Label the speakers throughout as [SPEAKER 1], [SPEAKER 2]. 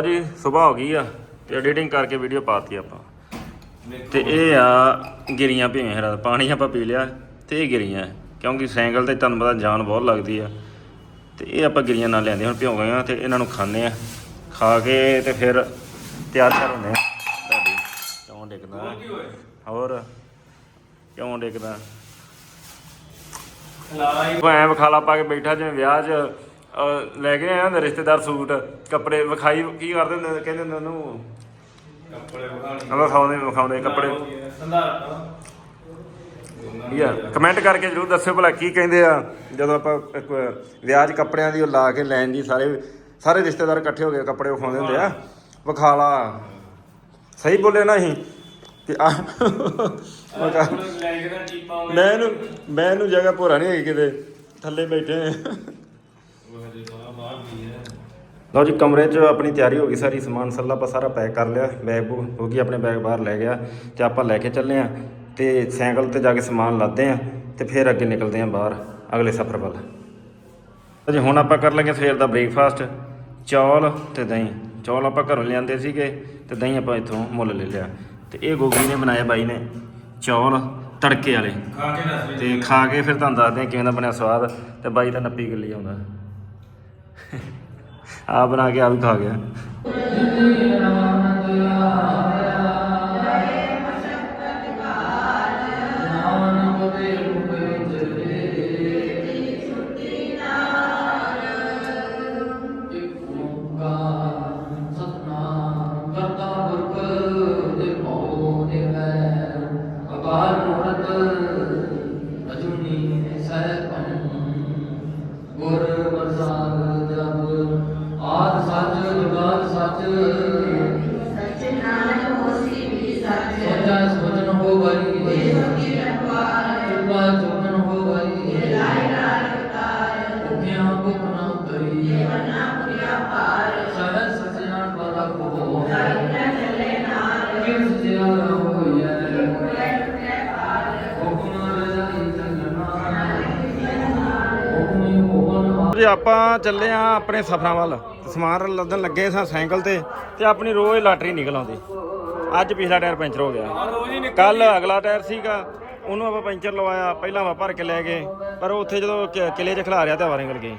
[SPEAKER 1] ਜੀ ਸਵੇਰ ਹੋ ਗਈ ਆ ਤੇ ਐਡੀਟਿੰਗ ਕਰਕੇ ਵੀਡੀਓ ਪਾਤੀ ਆਪਾਂ। ਤੇ ਇਹ ਆ ਗਿਰੀਆਂ ਭੀਵੇਂ ਹਰਾ ਪਾਣੀ ਆਪਾਂ ਪੀ ਲਿਆ ਤੇ ਇਹ ਗਿਰੀਆਂ। ਕਿਉਂਕਿ ਸਾਈਕਲ ਤੇ ਤੁਹਾਨੂੰ ਪਤਾ ਜਾਨ ਬਹੁਤ ਲੱਗਦੀ ਆ। ਤੇ ਇਹ ਆਪਾਂ ਗਿਰੀਆਂ ਨਾਲ ਲਿਆਂਦੇ ਹੁਣ ਭਿਉਂ ਗਏ ਆ ਤੇ ਇਹਨਾਂ ਨੂੰ ਖਾਣੇ ਆ। ਖਾ ਕੇ ਤੇ ਫਿਰ ਤਿਆਰ ਕਰ ਹੁੰਦੇ ਆ। ਤੁਹਾਡੀ ਕਿਉਂ ਡਿੱਗਦਾ? ਹੋਰ ਕਿਉਂ ਡਿੱਗਦਾ? ਉਹ ਐ ਵਿਖਾਲਾ ਪਾ ਕੇ ਬੈਠਾ ਜਿਵੇਂ ਵਿਆਹ 'ਚ ਲੈ ਕੇ ਆਇਆ ਹੁੰਦਾ ਰਿਸ਼ਤੇਦਾਰ ਸੂਟ ਕੱਪੜੇ ਵਿਖਾਈ ਕੀ ਕਰਦੇ ਹੁੰਦੇ? ਕਹਿੰਦੇ ਹੁੰਦੇ ਉਹਨੂੰ?
[SPEAKER 2] ਕੱਪੜੇ ਵਿਖਾਣੇ
[SPEAKER 1] ਆ ਵਿਖਾਉਂਦੇ ਵਿਖਾਉਂਦੇ ਕੱਪੜੇ। ਯਾ ਕਮੈਂਟ ਕਰਕੇ ਜਰੂਰ ਦੱਸਿਓ ਭਲਾ ਕੀ ਕਹਿੰਦੇ ਆ। ਜਦੋਂ ਆਪਾਂ ਇੱਕ ਵਿਆਹ 'ਚ ਕੱਪੜਿਆਂ ਦੀ ਉਹ ਲਾ ਕੇ ਲੈਣ ਦੀ ਸਾਰੇ ਸਾਰੇ ਰਿਸ਼ਤੇਦਾਰ ਇਕੱਠੇ ਹੋ ਕੇ ਕੱਪੜੇ ਵਿਖਾਉਂਦੇ ਹੁੰਦੇ ਆ। ਵਿਖਾਲਾ। ਸਹੀ ਬੋਲੇ ਨਾ ਅਸੀਂ। ਤੇ ਆ ਮੈਂ ਇਹਨੂੰ ਮੈਂ ਇਹਨੂੰ ਜਗ੍ਹਾ ਭੋਰਾ ਨਹੀਂ ਹੈਗੀ ਕਿਤੇ। ਥੱਲੇ ਬੈਠੇ ਆ। ਲਓ ਜੀ ਕਮਰੇ 'ਚ ਆਪਣੀ ਤਿਆਰੀ ਹੋ ਗਈ ਸਾਰੀ ਸਮਾਨ ਸੱਲਾ ਆਪਾਂ ਸਾਰਾ ਪੈਕ ਕਰ ਲਿਆ ਬੈਗ ਬੂਗ ਹੋ ਗਈ ਆਪਣੇ ਬੈਗ ਬਾਹਰ ਲੈ ਗਿਆ ਤੇ ਆਪਾਂ ਲੈ ਕੇ ਚੱਲੇ ਆ ਤੇ ਸਾਈਕਲ ਤੇ ਜਾ ਕੇ ਸਮਾਨ ਲਾਦੇ ਆ ਤੇ ਫਿਰ ਅੱਗੇ ਨਿਕਲਦੇ ਆ ਬਾਹਰ ਅਗਲੇ ਸਫ਼ਰ ਵੱਲ। ਅਜੇ ਹੁਣ ਆਪਾਂ ਕਰ ਲਾਂਗੇ ਸਵੇਰ ਦਾ ਬ੍ਰੇਕਫਾਸਟ ਚੌਲ ਤੇ ਦਹੀਂ। ਚੌਲ ਆਪਾਂ ਘਰੋਂ ਲਿਆਂਦੇ ਸੀਗੇ ਤੇ ਦਹੀਂ ਆਪਾਂ ਇੱਥੋਂ ਮੁੱਲ ਲੈ ਲਿਆ। ਤੇ ਇਹ ਗੋਗੀ ਨੇ ਬਣਾਇਆ ਬਾਈ ਨੇ ਚੌਲ ਤੜਕੇ ਵਾਲੇ।
[SPEAKER 2] ਖਾ ਕੇ ਦੱਸ
[SPEAKER 1] ਤੇ ਖਾ ਕੇ ਫਿਰ ਤੁਹਾਨੂੰ ਦੱਸਦੇ ਆ ਕਿਵੇਂ ਦਾ ਬਣਿਆ ਸਵਾਦ ਤੇ ਬਾਈ ਤਾਂ ਨੱਪੀ ਗੱਲੀ ਆਉਂਦਾ। ਆ ਬਣਾ ਕੇ ਆ ਵੀ ਖਾ ਗਿਆ। ਆਪਾਂ ਚੱਲੇ ਆ ਆਪਣੇ ਸਫ਼ਰਾਂ ਵੱਲ। ਸਮਾਨ ਲੱਦਣ ਲੱਗੇ ਸਾਂ ਸਾਈਕਲ ਤੇ ਤੇ ਆਪਣੀ ਰੋਜ਼ ਲਾਟਰੀ ਨਿਕਲ ਆਉਂਦੀ। ਅੱਜ ਪਿਛਲਾ ਟਾਇਰ ਪੈਂਚਰ ਹੋ ਗਿਆ। ਕੱਲ ਅਗਲਾ ਟਾਇਰ ਸੀਗਾ, ਉਹਨੂੰ ਆਪਾਂ ਪੈਂਚਰ ਲਵਾਇਆ, ਪਹਿਲਾਂ ਆਪਾਂ ਭਰ ਕੇ ਲੈ ਗਏ, ਪਰ ਉੱਥੇ ਜਦੋਂ ਕਿ- ਕਿਲੇ 'ਚ ਖਿਲਾ ਰਿਆ ਤਾਂ ਹਵਾ ਨਿਕਲ ਗਈ।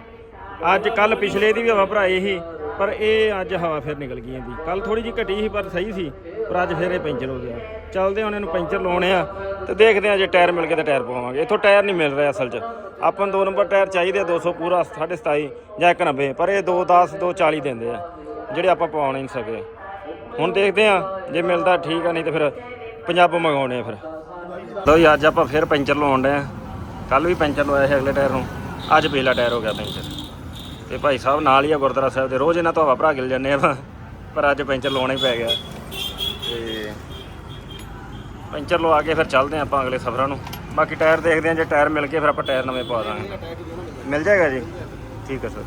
[SPEAKER 1] ਅੱਜ ਕੱਲ ਪਿਛਲੇ ਦੀ ਵੀ ਹਵਾ ਭਰਾਈ ਸੀ, ਪਰ ਇਹ ਅੱਜ ਹਵਾ ਫਿਰ ਨਿਕਲ ਗਈ ਇਹਦੀ। ਕੱਲ ਥੋੜੀ ਜਿਹੀ ਘਟੀ ਸੀ, ਪਰ ਸਹੀ ਸੀ। ਪਰ ਅੱਜ ਫਿਰ ਇਹ ਪੈਂਚਰ ਹੋ ਗਿਆ। ਚੱਲਦੇ ਹੁਣ ਇਹਨੂੰ ਪੈਂਚਰ ਲਾਉਣੇ ਆ ਤੇ ਦੇਖਦੇ ਆ ਜੇ ਟਾਇਰ ਮਿਲ ਗਿਆ ਤਾਂ ਟਾਇਰ ਪਵਾਵਾਂਗੇ। ਇੱਥੋਂ ਟਾਇਰ ਨਹੀਂ ਮਿਲ ਰਿਹਾ ਅਸਲ 'ਚ। ਆਪਾਂ ਨੂੰ ਦੋ ਨੰਬਰ ਟਾਇਰ ਚਾਹੀਦੇ ਆ 200 ਪੂਰਾ 27.5 ਜਾਂ 190 ਪਰ ਇਹ 210 240 ਦਿੰਦੇ ਆ, ਜਿਹੜੇ ਆਪਾਂ ਪਵਾਉਣ ਨਹੀਂ ਸਕੇ। ਹੁਣ ਦੇਖਦੇ ਆ, ਜੇ ਮਿਲਦਾ ਠੀਕ ਆ, ਨਹੀਂ ਤਾਂ ਫਿਰ ਪੰਜਾਬ ਮੰਗਾਉਣੇ ਆ ਫਿਰ। ਲਓ ਜੀ, ਅੱਜ ਆਪਾਂ ਫਿਰ ਪੈਂਚਰ ਲਵਾਉਣ ਡਏ ਆ। ਕੱਲ ਵੀ ਪੈਂਚਰ ਲਵਾਇਆ ਸੀ ਅਗਲੇ ਟਾਇਰ ਨੂੰ। ਅੱਜ ਪਹਿਲਾ ਟਾਇਰ ਹੋ ਗਿਆ ਪੈਂਚਰ। ਤੇ ਭਾਈ ਸਾਹਿਬ ਨਾਲ ਹੀ ਆ ਗੁਰਦੁਆਰਾ ਸਾਹਿਬ ਦੇ। ਰੋਜ਼ ਇਹਨਾਂ ਤੋਂ ਹਵਾ ਭਰਾ ਗਿਲ ਜਾਂਦੇ ਆ ਪਰ ਅੱਜ ਪੈਂਚਰ ਲਾਉਣਾ ਹੀ ਪੈ ਗਿਆ। ਤੇ ਪੈਂਚਰ ਲਵਾ ਕੇ ਫਿਰ ਚੱਲਦੇ ਆ ਆਪਾਂ ਅਗਲੇ ਸਫ਼ਰਾਂ ਨੂੰ। ਬਾਕੀ ਟਾਇਰ ਦੇਖਦੇ ਆ ਜੇ ਟਾਇਰ ਮਿਲ ਗਏ ਫਿਰ ਆਪਾਂ ਟਾਇਰ ਨਵੇਂ ਪਾ ਦਾਂਗੇ। ਮਿਲ ਜਾਏਗਾ ਜੀ? ਠੀਕ ਹੈ ਸਰ।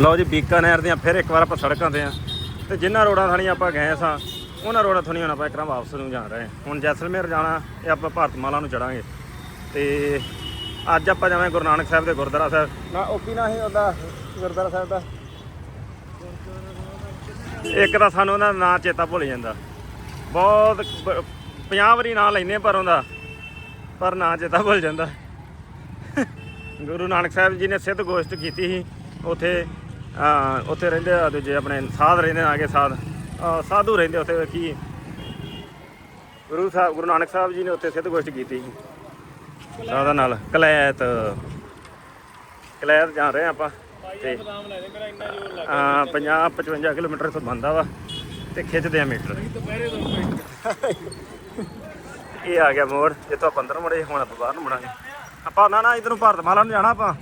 [SPEAKER 1] ਲਓ ਜੀ ਬੀਕਾਨੇਰ ਦੀਆਂ ਫਿਰ ਇੱਕ ਵਾਰ ਆਪਾਂ ਸੜਕਾਂ ਤੇ ਆ ਤੇ ਜਿੰਨਾ ਰੋਡਾਂ ਥਾਣੀ ਆਪਾਂ ਗਏ ਸਾਂ ਉਹਨਾਂ ਰੋਡਾਂ ਥਾਣੀ ਹੁਣ ਆਪਾਂ ਇੱਕਰਾਂ ਵਾਪਸ ਨੂੰ ਜਾ ਰਹੇ ਹਾਂ। ਹੁਣ ਜੈਸਲਮੇਰ ਜਾਣਾ ਇਹ ਆਪਾਂ ਭਾਰਤਮਾਲਾ ਨੂੰ ਚੜਾਂਗੇ। ਤੇ ਅੱਜ ਆਪਾਂ ਜਾਵਾਂਗੇ ਗੁਰੂ ਨਾਨਕ ਸਾਹਿਬ ਦੇ ਗੁਰਦੁਆਰਾ ਸਾਹਿਬ। ਨਾ ਉਹ ਕੀ ਨਾ ਸੀ ਉਹਦਾ? ਗੁਰਦੁਆਰਾ ਸਾਹਿਬ ਦਾ? ਇੱਕ ਤਾਂ ਸਾਨੂੰ ਉਹਦਾ ਨਾਂ ਚੇਤਾ ਭੁੱਲ ਜਾਂਦਾ। ਬਹੁਤ 50 ਵਾਰੀ ਨਾਂ ਲੈਨੇ ਪਰ ਉਹਦਾ ਪਰ ਨਾਂ ਚੇਤਾ ਭੁੱਲ ਜਾਂਦਾ। ਗੁਰੂ ਨਾਨਕ ਸਾਹਿਬ ਜੀ ਨੇ ਸਿੱਧ ਗੋਸ਼ਟ ਕੀਤੀ ਸੀ। ਉੱਥੇ ਉੱਥੇ ਰਹਿੰਦੇ ਆ ਦੂਜੇ ਆਪਣੇ ਸਾਧ ਰਹਿੰਦੇ ਆ ਕੇ ਸਾਧ। ਸਾਧੂ ਰਹਿੰਦੇ ਉੱਥੇ ਕੀ ਗੁਰੂ ਸਾਹਿਬ ਗੁਰੂ ਨਾਨਕ ਸਾਹਿਬ ਜੀ ਨੇ ਉੱਥੇ ਸਿੱਧ ਗੋਸ਼ਟ ਕੀਤੀ ਸੀ। ਸਾਦਾ ਨਾਲ ਕਲੈਤ। ਕਲੈਤ ਜਾ ਰਹੇ ਆਪਾਂ। ਤੇ ਹਾਂ 50 55 ਕਿਲੋਮੀਟਰ ਇੱਥੋਂ ਬੰਦਾ ਵਾ ਤੇ ਖਿੱਚਦੇ ਆ ਮੀਟਰ। ਇਹ ਆ ਗਿਆ ਮੋੜ ਜਿੱਥੋਂ ਆਪਾਂ ਅੰਦਰ ਮੁੜੇ ਹੁਣ ਆਪਾਂ ਬਾਹਰ ਨੂੰ ਮੁੜਾਂਗੇ। ਆਪਾਂ ਨਾ ਨਾ ਇਧਰੋਂ ਭਾਰਤ ਮਾਲਾ ਨੂੰ ਜਾਣਾ ਆਪਾਂ।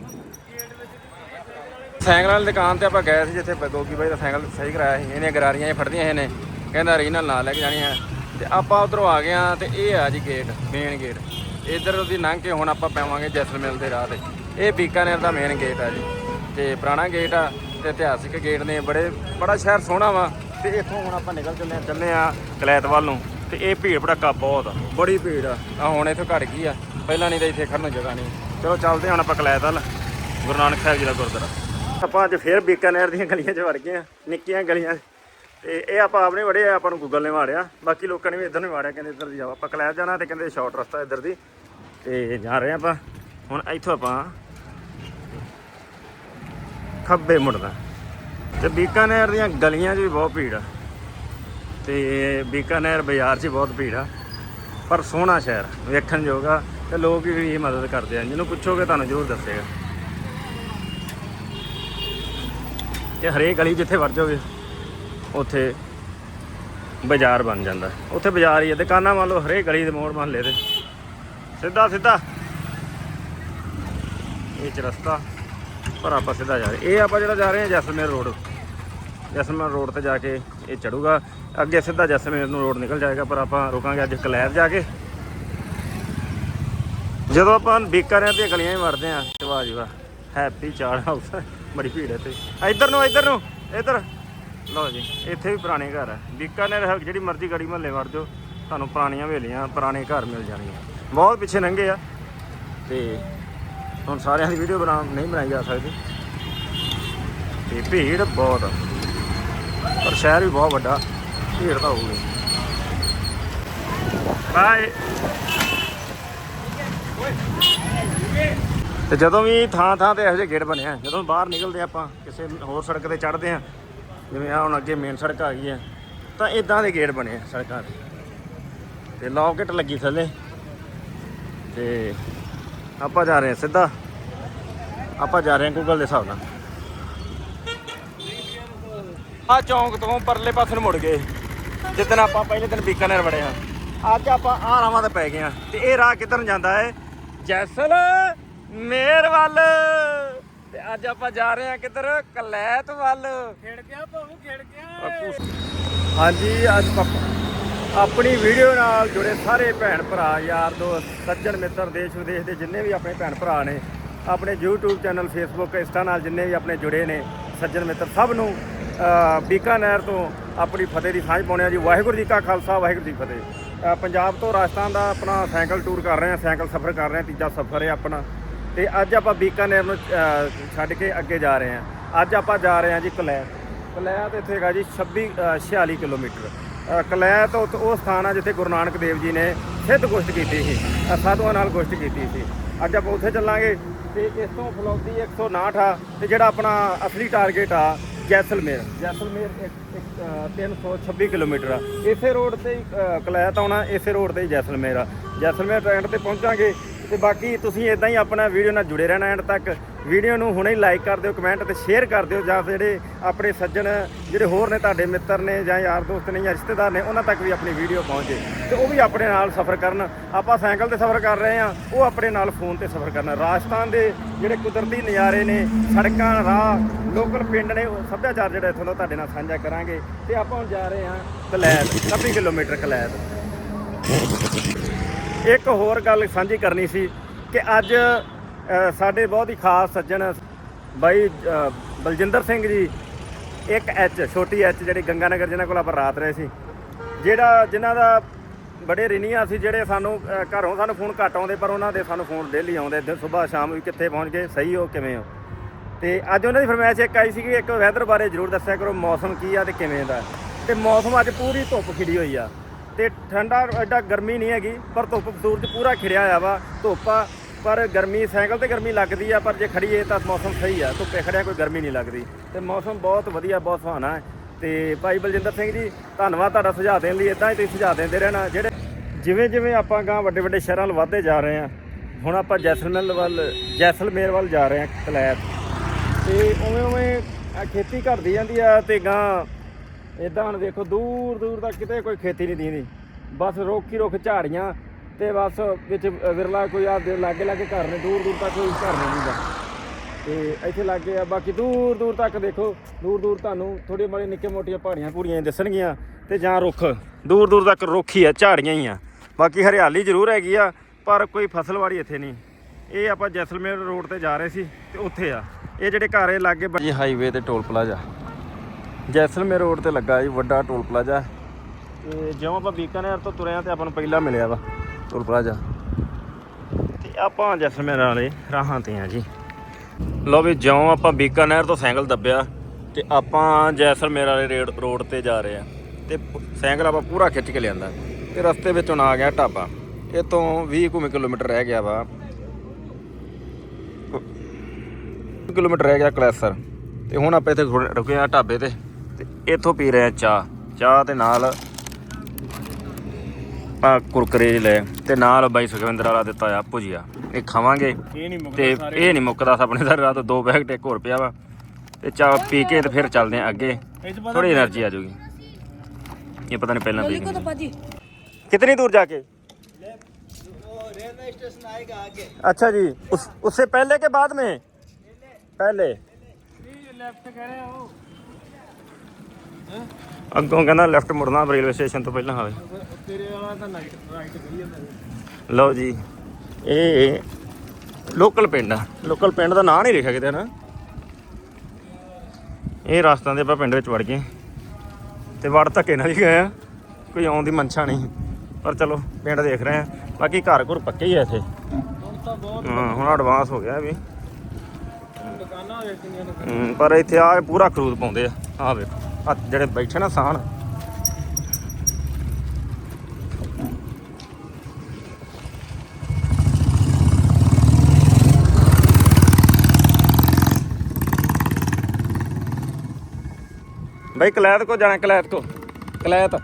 [SPEAKER 1] ਸਾਈਕਲ ਵਾਲੀ ਦੁਕਾਨ ਤੇ ਆਪਾਂ ਗਏ ਸੀ ਜਿੱਥੇ ਗੋਗੀ ਬਾਈ ਦਾ ਸਾਈਕਲ ਸਹੀ ਕਰਾਇਆ ਸੀ। ਇਹਨੇ ਗਰਾਰੀਆਂ ਜਿਹੀਆਂ ਫੜਦੀਆਂ ਇਹਨੇ। ਕਹਿੰਦਾ ਰੀਨਲ ਨਾਲ ਲੈ ਕੇ ਜਾਣੀਆਂ। ਤੇ ਆਪਾਂ ਉਧਰੋਂ ਆ ਗਏ ਆ ਤੇ ਇਹ ਆ ਜੀ ਗੇਟ ਮੇਨ ਗੇਟ ਇਧਰ ਦੀ ਲੰਘ ਕੇ ਹੁਣ ਆਪਾਂ ਪਾਵਾਂਗੇ ਜੈਸਲਮੇਲ ਦੇ ਰਾਹ ਤੇ। ਇਹ ਬੀਕਾਨੇਰ ਦਾ ਮੇਨ ਗੇਟ ਆ ਜੀ। ਤੇ ਪੁਰਾਣਾ ਗੇਟ ਆ ਤੇ ਇਤਿਹਾਸਿਕ ਗੇਟ ਨੇ। ਬੜੇ, ਬੜਾ ਸ਼ਹਿਰ ਸੋਹਣਾ ਵਾ। ਤੇ ਇੱਥੋਂ ਹੁਣ ਆਪਾਂ ਨਿਕਲ ਚੱਲੇ ਆ ਚੱਲੇ ਆ ਕਲੈਤ ਵੱਲ ਨੂੰ। ਤੇ ਇਹ ਭੀੜ ਭੜੱਕਾ ਬਹੁਤ ਆ। ਬੜੀ ਭੀੜ ਆ। ਆ ਹੁਣ ਇੱਥੋਂ ਘਟ ਗਈ ਆ। ਪਹਿਲਾਂ ਨਹੀਂ ਤਾਂ ਇੱਥੇ ਖੜਨ ਨੂੰ ਜਗ੍ਹਾ ਨਹੀਂ। ਚਲੋ ਚੱਲਦੇ ਹਾਂ ਹੁਣ ਆਪਾਂ ਕਲੈਤ ਵੱਲ ਗੁਰੂ ਨਾਨਕ ਸਾਹਿਬ ਜੀ ਦਾ ਗੁਰਦੁਆਰਾ। ਆਪਾਂ ਅੱਜ ਫੇਰ ਬੀਕਾਨੇਰ ਦੀਆਂ ਗਲੀਆਂ 'ਚ ਵੜ ਗਏ ਆ, ਨਿੱਕੀਆਂ ਗਲੀਆਂ। 'ਚ। ਤੇ ਇਹ ਆਪਾਂ ਆਪਣੇ ਵੜੇ ਆ, ਆਪਾਂ ਨੂੰ ਗੂਗਲ ਨੇ ਮਾਰਿਆ। ਬਾਕੀ ਲੋਕਾਂ ਨੇ ਵੀ ਇੱਧਰ ਨੂੰ ਮਾਰਿਆ, ਕਹਿੰਦੇ ਇੱਧਰ ਦੀ ਜਾਓ। ਆਪਾਂ ਕਲੈਬ ਜਾਣਾ ਤੇ ਕਹਿੰਦੇ ਸ਼ਾਰਟ ਰਸਤਾ ਇੱਧਰ ਦੀ। ਤੇ ਜਾ ਰਹੇ ਆ ਆਪਾਂ। ਹੁਣ ਇੱਥੋਂ ਆਪਾਂ ਖੱਬੇ ਮੁੜਨਾ। ਤੇ ਬੀਕਾਨੇਰ ਦੀਆਂ ਗਲੀਆਂ 'ਚ ਵੀ ਬਹੁਤ ਭੀੜ ਆ। ਤੇ ਬੀਕਾਨੇਰ ਬਾਜ਼ਾਰ 'ਚ ਵੀ ਬਹੁਤ ਭੀੜ ਆ। ਪਰ ਸੋਹਣਾ ਸ਼ਹਿਰ ਵੇਖਣ ਜੋਗਾ ਤੇ ਲੋਕ ਵੀ ਮਦਦ ਕਰਦੇ ਆ। ਜਿਹਨੂੰ ਪੁੱਛੋਗੇ ਤੁਹਾਨੂੰ ਜ਼ਰੂਰ ਦੱਸੇਗਾ। ਤੇ ਹਰੇਕ ਗਲੀ ਜਿੱਥੇ ਵੜ ਜਾਓਗੇ, ਉੱਥੇ ਬਾਜ਼ਾਰ ਬਣ ਜਾਂਦਾ। ਉੱਥੇ ਬਾਜ਼ਾਰ ਹੀ ਹੈ ਦੁਕਾਨਾਂ ਮੰਨ ਲਓ, ਹਰੇਕ ਗਲੀ ਦੇ ਮੋੜ ਮਹੱਲੇ ਦੇ। ਸਿੱਧਾ ਸਿੱਧਾ। ਇਹ ਚ ਰਸਤਾ, ਪਰ ਆਪਾਂ ਸਿੱਧਾ ਜਾ ਰਹੇ। ਇਹ ਆਪਾਂ ਜਿਹੜਾ ਜਾ ਰਹੇ ਹਾਂ, ਜੈਸਲਮੇਰ ਰੋਡ। ਜੈਸਲਮੇਰ ਰੋਡ ਤੇ ਜਾ ਕੇ ਇਹ ਚੜੂਗਾ। ਅੱਗੇ ਸਿੱਧਾ ਜੈਸਲਮੇਰ ਨੂੰ ਰੋਡ ਨਿਕਲ ਜਾਏਗਾ, ਪਰ ਆਪਾਂ ਰੁਕਾਂਗੇ ਅੱਜ ਕਲੈਰ ਜਾ ਕੇ। ਜਦੋਂ ਆਪਾਂ ਬੀਕਾਨੇਰ ਦੀਆਂ ਗਲੀਆਂ ਹੀ ਵੜਦੇ ਆਂ ਤੇ ਵਾਹ ਜੀ ਵਾਹ ਹੈਪੀ ਚਾਰ ਹਾਊਸ ਬੜੀ ਭੀੜ ਹੈ ਤੇ ਇੱਧਰ ਨੂੰ ਇੱਧਰ ਨੂੰ, ਇੱਧਰ। ਲਓ ਜੀ, ਇੱਥੇ ਵੀ ਪੁਰਾਣੇ ਘਰ ਹੈ ਬੀਕਾਨੇਰ ਜਿਹੜੀ ਮਰਜ਼ੀ ਗੜੀ ਮਹੱਲੇ ਵੜ ਜਾਓ, ਤੁਹਾਨੂੰ ਪੁਰਾਣੀਆਂ ਹਵੇਲੀਆਂ, ਪੁਰਾਣੇ ਘਰ ਮਿਲ ਜਾਣਗੇ। ਬਹੁਤ ਪਿੱਛੇ ਲੰਘੇ ਆ। ਤੇ ਹੁਣ ਸਾਰਿਆਂ ਦੀ ਵੀਡੀਓ ਬਣਾ ਨਹੀਂ ਬਣਾਈ ਜਾ ਸਕਦੀ। ਤੇ ਭੀੜ ਬਹੁਤ ਪਰ ਸ਼ਹਿਰ ਵੀ ਬਹੁਤ ਵੱਡਾ। ਭੀੜ ਤਾਂ ਹੋਊਗੀ। ਬਾਏ। ਤੇ ਜਦੋਂ ਵੀ ਥਾਂ ਥਾਂ ਤੇ ਇਹੋ ਜਿਹੇ ਗੇਟ ਬਣੇ ਆ, ਜਦੋਂ ਬਾਹਰ ਨਿਕਲਦੇ ਆਪਾਂ, ਕਿਸੇ ਹੋਰ ਸੜਕ ਤੇ ਚੜ੍ਹਦੇ ਆ, ਜਿਵੇਂ ਆ ਹੁਣ ਅੱਗੇ ਮੇਨ ਸੜਕ ਆ ਗਈ ਹੈ ਤਾਂ ਇਦਾਂ ਦੇ ਗੇਟ ਬਣੇ ਆ ਸੜਕਾਂ ਤੇ ਤੇ ਲੌਕਟ ਲੱਗੀ ਥੱਲੇ, ਤੇ ਆਪਾਂ ਜਾ ਰਹੇ ਹਾਂ ਸਿੱਧਾ। ਆਪਾਂ ਜਾ ਰਹੇ ਹਾਂ ਗੂਗਲ ਦੇ ਹਿਸਾਬ ਨਾਲ। ਆ ਚੌਂਕ ਤੋਂ ਪਰਲੇ ਪਾਸੇ ਨੂੰ ਮੁੜ ਗਏ। ਜਿੱਦਣ ਆਪਾਂ ਪਹਿਲੇ ਦਿਨ ਬੀਕਾਨੇਰ ਵੜੇ ਆ, ਅੱਜ ਆਪਾਂ ਆ ਰਾਵਾਂ ਤੇ ਪੈ ਗਏ ਆ, ਤੇ ਇਹ ਰਾਹ ਕਿੱਧਰ ਨੂੰ ਜਾਂਦਾ ਹੈ ਜੈਸਲ ਮੇਰ ਵੱਲ। ਤੇ ਅੱਜ ਆਪਾਂ ਜਾ ਰਹੇ ਆ ਕਿੱਧਰ? ਕਲੈਤ ਵੱਲ।
[SPEAKER 2] ਖੇਡ ਗਿਆ ਭਾਉ ਖੇਡ ਗਿਆ।
[SPEAKER 1] ਹਾਂਜੀ ਅੱਜ ਪਾਪਾ ਆਪਣੀ ਵੀਡੀਓ ਨਾਲ ਜੁੜੇ ਸਾਰੇ ਭੈਣ ਭਰਾ ਯਾਰ ਦੋਸਤ ਸੱਜਣ ਮਿੱਤਰ ਦੇਸ਼ ਵਿਦੇਸ਼ ਦੇ ਜਿੰਨੇ ਵੀ ਆਪਣੇ ਭੈਣ ਭਰਾ ਨੇ ਆਪਣੇ YouTube ਚੈਨਲ Facebook ਇੰਸਟਾ ਨਾਲ ਜਿੰਨੇ ਵੀ ਆਪਣੇ ਜੁੜੇ ਨੇ ਸੱਜਣ ਮਿੱਤਰ ਸਭ ਨੂੰ ਬੀਕਾਨੇਰ ਤੋਂ ਆਪਣੀ ਫਤਿਹ ਦੀ ਸਾਂਝ ਪਾਉਣੇ ਆ ਜੀ। ਵਾਹਿਗੁਰੂ ਜੀ ਕਾ ਖਾਲਸਾ ਵਾਹਿਗੁਰੂ ਜੀ ਫਤਿਹ। ਪੰਜਾਬ ਤੋਂ ਰਾਜਸਥਾਨ ਦਾ ਆਪਣਾ ਸਾਈਕਲ ਟੂਰ ਕਰ ਰਹੇ ਹਾਂ ਸਾਈਕਲ ਸਫ਼ਰ ਕਰ ਰਹੇ ਹਾਂ ਤੀਜਾ ਸਫ਼ਰ ਹੈ ਆਪਣਾ। ਤੇ ਅੱਜ ਆਪਾਂ ਬੀਕਾਨੇਰ ਨੂੰ ਛੱਡ ਕੇ ਅੱਗੇ ਜਾ ਰਹੇ ਹਾਂ। ਅੱਜ ਆਪਾਂ ਜਾ ਰਹੇ ਹਾਂ ਜੀ ਕਲੈਤ। ਕਲੈਤ ਇੱਥੇ ਹੈਗਾ ਜੀ 26 ਅ, 46 ਕਿਲੋਮੀਟਰ। ਅ, ਕਲੈਤ ਉਹ ਉਹ ਸਥਾਨ ਆ ਜਿੱਥੇ ਗੁਰੂ ਨਾਨਕ ਦੇਵ ਜੀ ਨੇ ਸਿੱਧ ਗੁਸ਼ਟ ਕੀਤੀ ਸੀ ਸਾਧੂਆਂ ਨਾਲ ਗੁਸ਼ਟ ਕੀਤੀ ਸੀ। ਅੱਜ ਆਪਾਂ ਉੱਥੇ ਚੱਲਾਂਗੇ ਤੇ ਇਸ ਤੋਂ ਫਲੌਦੀ 159 ਆ ਤੇ ਜਿਹੜਾ ਆਪਣਾ ਅਸਲੀ ਟਾਰਗੇਟ ਆ ਜੈਸਲਮੇਰ। ਜੈਸਲਮੇਰ ਇੱਕ- ਇੱਕ, ਅ, 326 ਕਿਲੋਮੀਟਰ ਆ। ਇਸੇ ਰੋਡ ਤੇ ਹੀ ਕਲੈਤ ਆਉਣਾ ਇਸੇ ਰੋਡ ਤੇ ਹੀ ਜੈਸਲਮੇਰ ਆ। ਜੈਸਲਮੇਰ ਟ੍ਰੈਂਡ ਤੇ ਪਹੁੰਚਾਂਗੇ ਤੇ ਬਾਕੀ ਤੁਸੀਂ ਇਦਾਂ ਹੀ ਆਪਣਾ ਵੀਡੀਓ ਨਾਲ ਜੁੜੇ ਰਹਿਣਾ ਐਂਡ ਤੱਕ। ਵੀਡੀਓ ਨੂੰ ਹੁਣੇ ਹੀ ਲਾਈਕ ਕਰ ਦਿਓ ਕਮੈਂਟ ਤੇ ਸ਼ੇਅਰ ਕਰ ਦਿਓ ਜਾਂ ਜਿਹੜੇ ਆਪਣੇ ਸੱਜਣ, ਜਿਹੜੇ ਹੋਰ ਨੇ ਤੁਹਾਡੇ ਮਿੱਤਰ ਨੇ ਜਾਂ ਯਾਰ ਦੋਸਤ ਨੇ ਜਾਂ ਰਿਸ਼ਤੇਦਾਰ ਨੇ, ਉਹਨਾਂ ਤੱਕ ਵੀ ਆਪਣੀ ਵੀਡੀਓ ਪਹੁੰਚੇ। ਤੇ ਉਹ ਵੀ ਆਪਣੇ ਨਾਲ ਸਫ਼ਰ ਕਰਨ। ਆਪਾਂ ਸਾਈਕਲ ਤੇ ਸਫ਼ਰ ਕਰ ਰਹੇ ਆ ਉਹ ਆਪਣੇ ਨਾਲ ਫੋਨ ਤੇ ਸਫ਼ਰ ਕਰਨ। ਰਾਜਸਥਾਨ ਦੇ ਜਿਹੜੇ ਕੁਦਰਤੀ ਨਜ਼ਾਰੇ ਨੇ, ਸੜਕਾਂ, ਰਾਹ, ਲੋਕਲ ਪਿੰਡ ਨੇ, ਉਹ ਸੱਭਿਆਚਾਰ ਜਿਹੜਾ ਇੱਥੋਂ ਦਾ ਤੁਹਾਡੇ ਨਾਲ ਸਾਂਝਾ ਕਰਾਂਗੇ। ਤੇ ਆਪਾਂ ਹੁਣ ਜਾ ਰਹੇ ਹਾਂ ਕਲੈਦ 26 ਕਿਲੋਮੀਟਰ ਕਲੈਦ। ਇੱਕ ਹੋਰ ਗੱਲ ਸਾਂਝੀ ਕਰਨੀ ਸੀ ਕਿ ਅੱਜ ਸਾਡੇ ਬਹੁਤ ਹੀ ਖਾਸ ਸੱਜਣ ਬਾਈ ਬਲਜਿੰਦਰ ਸਿੰਘ ਜੀ, ਇੱਕ ਐਚ ਛੋਟੀ ਐਚ ਜਿਹੜੀ ਗੰਗਾਨਗਰ ਜਿਹਨਾਂ ਕੋਲ ਆਪਾਂ ਰਾਤ ਰਹੇ ਸੀ, ਜਿਹੜਾ ਜਿਨ੍ਹਾਂ ਦਾ ਬੜੇ ਰਿਨੀਆਂ ਸੀ, ਜਿਹੜੇ ਸਾਨੂੰ ਘਰੋਂ ਸਾਨੂੰ ਫੋਨ ਘੱਟ ਆਉਂਦੇ, ਪਰ ਉਹਨਾਂ ਦੇ ਸਾਨੂੰ ਫੋਨ ਡੇਲੀ ਆਉਂਦੇ ਸਵੇਰ ਸ਼ਾਮ ਵੀ ਕਿੱਥੇ ਪਹੁੰਚ ਗਏ, ਸਹੀ ਹੋ ਕਿਵੇਂ ਹੋ। ਤੇ ਅੱਜ ਉਹਨਾਂ ਦੀ ਫਰਮਾਇਸ਼ ਇੱਕ ਆਈ ਸੀ ਕਿ ਇੱਕ ਵੈਦਰ ਬਾਰੇ ਜ਼ਰੂਰ ਦੱਸਿਆ ਕਰੋ, ਮੌਸਮ ਕੀ ਆ ਤੇ ਕਿਵੇਂ ਦਾ। ਤੇ ਮੌਸਮ ਅੱਜ ਪੂਰੀ ਧੁੱਪ ਖਿੜੀ ਹੋਈ ਆ। ਤੇ ਠੰਡਾ ਐਡਾ ਗਰਮੀ ਨਹੀਂ ਹੈਗੀ, ਪਰ ਧੁੱਪ ਸੂਰਜ ਪੂਰਾ ਖਿੜਿਆ ਹੋਇਆ ਵਾ, ਧੁੱਪ ਆ, ਪਰ ਗਰਮੀ, ਸਾਈਕਲ ਤੇ ਗਰਮੀ ਲੱਗਦੀ ਆ, ਪਰ ਜੇ ਖੜੀਏ ਤਾਂ ਮੌਸਮ ਸਹੀ ਆ, ਧੁੱਪੇ ਖੜਿਆ ਕੋਈ ਗਰਮੀ ਨਹੀਂ ਲੱਗਦੀ, ਤੇ ਮੌਸਮ ਬਹੁਤ ਵਧੀਆ, ਬਹੁਤ ਸੁਹਾਣਾ ਹੈ, ਤੇ ਭਾਈ ਬਲਜਿੰਦਰ ਸਿੰਘ ਜੀ, ਧੰਨਵਾਦ ਤੁਹਾਡਾ ਸੁਝਾਅ ਦੇਣ ਲਈ ਇਦਾਂ ਹੀ ਤੁਸੀਂ ਸੁਝਾਅ ਦਿੰਦੇ ਰਹਿਣਾ, ਜਿਹੜੇ ਜਿਵੇਂ ਜਿਵੇਂ ਆਪਾਂ ਗਾਂ ਵੱਡੇ ਵੱਡੇ ਸ਼ਹਿਰਾਂ ਵੱਲ ਵਧਦੇ ਜਾ ਰਹੇ ਹਾਂ, ਹੁਣ ਆਪਾਂ ਜੈਸਲਮੇਰ ਵੱਲ ਜੈਸਲਮੇਰ ਵੱਲ ਜਾ ਰਹੇ ਹਾਂ ਕਲੈਤ, ਤੇ ਉਵੇਂ ਉਵੇਂ ਖੇਤੀ ਘਟਦੀ ਜਾਂਦੀ ਆ, ਤੇ ਗਾਂ ਇਦਾਂ ਹੁਣ ਦੇਖੋ, ਦੂਰ ਦੂਰ ਤੱਕ ਕਿਤੇ ਕੋਈ ਖੇਤੀ ਨਹੀਂ ਦੀਂਦੀ। ਬਸ ਰੁੱਖ ਹੀ ਰੁੱਖ ਝਾੜੀਆਂ ਤੇ ਬਸ ਵਿੱਚ ਵਿਰਲਾ ਕੋਈ ਆ ਦੇ ਲਾਗੇ ਲਾਗੇ ਘਰ ਨੇ, ਦੂਰ ਦੂਰ ਤੱਕ ਕੋਈ ਘਰ ਨਹੀਂ ਹੁੰਦਾ। ਤੇ ਇੱਥੇ ਲੱਗੇ ਆ, ਬਾਕੀ ਦੂਰ ਦੂਰ ਤੱਕ ਦੇਖੋ, ਦੂਰ ਦੂਰ ਤੁਹਾਨੂੰ ਥੋੜੀ ਮਾੜੀ ਨਿੱਕੇ ਮੋਟੀਆਂ ਪਹਾੜੀਆਂ ਪੂੜੀਆਂ ਹੀ ਦਿਸਣਗੀਆਂ ਤੇ ਜਾਂ ਰੁੱਖ। ਦੂਰ ਦੂਰ ਤੱਕ ਰੁੱਖ ਹੀ ਆ, ਝਾੜੀਆਂ ਹੀ ਆ। ਬਾਕੀ ਹਰਿਆਲੀ ਜ਼ਰੂਰ ਹੈਗੀ ਆ, ਪਰ ਕੋਈ ਫਸਲਵਾੜੀ ਇੱਥੇ ਨਹੀਂ। ਇਹ ਆਪਾਂ ਜੈਸਲਮੇਰ ਰੋਡ ਤੇ ਜਾ ਰਹੇ ਸੀ ਤੇ ਉੱਥੇ ਆ। ਇਹ ਜਿਹੜੇ ਘਰ ਇਹ ਲਾਗੇ ਜੀ ਹਾਈਵੇ ਤੇ ਟੋਲ ਪਲਾਜ਼ਾ। ਜੈਸਲਮੇਰ ਰੋਡ ਤੇ ਲੱਗਾ ਜੀ, ਵੱਡਾ ਟੋਲ ਪਲਾਜ਼ਾ। ਤੇ ਜਿਉਂ ਆਪਾਂ ਬੀਕਾਨੇਰ ਤੋਂ ਤੁਰੇ ਆ ਤੇ ਆਪਾਂ ਨੂੰ ਪਹਿਲਾਂ ਮਿਲਿਆ ਵਾ ਟੋਲ ਪਲਾਜ਼ਾ। ਤੇ ਆਪਾਂ ਜੈਸਲਮੇਰ ਵਾਲੇ ਰਾਹਾਂ ਤੇ ਆ ਜੀ। ਲਓ ਵੀ ਜਿਉਂ ਆਪਾਂ ਬੀਕਾਨੇਰ ਤੋਂ ਸਾਈਕਲ ਦੱਬਿਆ ਤੇ ਆਪਾਂ ਜੈਸਲਮੇਰ ਵਾਲੇ ਰੇਡ ਰੋਡ ਤੇ ਜਾ ਰਹੇ ਆ। ਤੇ ਪ- ਸਾਈਕਲ ਆਪਾਂ ਪੂਰਾ ਖਿੱਚ ਕੇ ਲਿਆਂਦਾ। ਤੇ ਰਸਤੇ ਵਿੱਚ ਹੁਣ ਆ ਗਿਆ ਢਾਬਾ। ਇਹ ਤੋਂ 20 ਕੁ ਕਿਲੋਮੀਟਰ ਰਹਿ ਗਿਆ ਵਾ। ਕਿਲੋਮੀਟਰ ਰਹਿ ਗਿਆ ਕਲੈਸਰ। ਤੇ ਹੁਣ ਆਪਾਂ ਇੱਥੇ ਥੋੜ੍ਹੇ ਰੁਕੇ ਆ ਢਾਬੇ ਤੇ। ਤੇ ਇੱਥੋਂ ਪੀ ਰਹੇ ਆ ਚਾਹ। ਚਾਹ ਤੇ ਨਾਲ ਆ ਕੁਰਕਰੇ ਲੈ। ਤੇ ਨਾਲ ਬਾਈ ਸੁਖਵਿੰਦਰ ਵਾਲਾ ਦਿੱਤਾ ਆ ਭੁਜੀਆ। ਇਹ ਖਾਵਾਂਗੇ। ਤੇ ਇਹ ਨਹੀਂ ਮੁੱਕਦਾ ਆਪਣੇ ਦਾ ਰਾਤ ਦੋ ਪੈਕਟ ਇੱਕ ਹੋਰ ਪਿਆ ਵਾ। ਤੇ ਚਾਹ ਪੀ ਕੇ ਤੇ ਫਿਰ ਚੱਲਦੇ ਆ ਅੱਗੇ। ਥੋੜੀ એનર્ਜੀ ਆ? ਜਾਊਗੀ। ਇਹ ਪਤਾ ਨਹੀਂ ਪਹਿਲਾਂ ਪੀ
[SPEAKER 3] ਕਿਤਨੀ
[SPEAKER 1] ਦੂਰ ਜਾ ਕੇ?
[SPEAKER 2] ਅੱਛਾ ਜੀ आएगा आगे
[SPEAKER 1] अच्छा जी उस उससे पहले के बाद में पहले
[SPEAKER 2] लेफ्ट
[SPEAKER 1] ਅੱਗੋਂ ਕਹਿੰਦਾ ਲੈਫਟ ਮੁੜਨਾ ਰੇਲਵੇ ਸਟੇਸ਼ਨ ਤੋਂ ਪਹਿਲਾਂ ਹੋਵੇ
[SPEAKER 2] ਤੇਰੇ ਵਾਲਾ ਤਾਂ ਰਾਈਟ ਰਾਈਟ ਕਰੀ ਜਾਂਦਾ
[SPEAKER 1] ਲਓ ਜੀ ਇਹ ਲੋਕਲ ਪਿੰਡ ਆ। ਲੋਕਲ ਪਿੰਡ ਦਾ ਨਾਂ ਨਹੀਂ ਲਿਖਿਆ ਕਿਤੇ ਨਾ। ਇਹ ਰਸਤਾਂ ਦੇ ਆਪਾਂ ਪਿੰਡ ਵਿੱਚ ਵੜ ਗਏ। ਤੇ ਵੜ ਧੱਕੇ ਨਾਲ ਹੀ ਗਏ ਆ। ਕੋਈ ਆਉਣ ਦੀ ਮਨਸ਼ਾ ਨਹੀਂ। ਪਰ ਚਲੋ ਪਿੰਡ ਦੇਖ ਰਹੇ ਆ। ਬਾਕੀ ਘਰ ਘਰ ਪੱਕੇ ਹੀ ਆ ਇੱਥੇ। ਹਾਂ ਹੁਣ ਐਡਵਾਂਸ ਹੋ ਗਿਆ ਵੀ। ਪਰ ਇੱਥੇ ਆ ਪੂਰਾ ਖਰੂਦ ਪਾਉਂਦੇ ਆ। ਆ ਵੇਖੋ। ਆ ਜਿਹੜੇ ਬੈਠੇ ਨਾ ਸਾਹਣ। ਬਈ ਕਲੈਤ ਕੋ ਜਾਣਾ, ਕਲੈਤ ਕੋ। ਕਲੈਤ।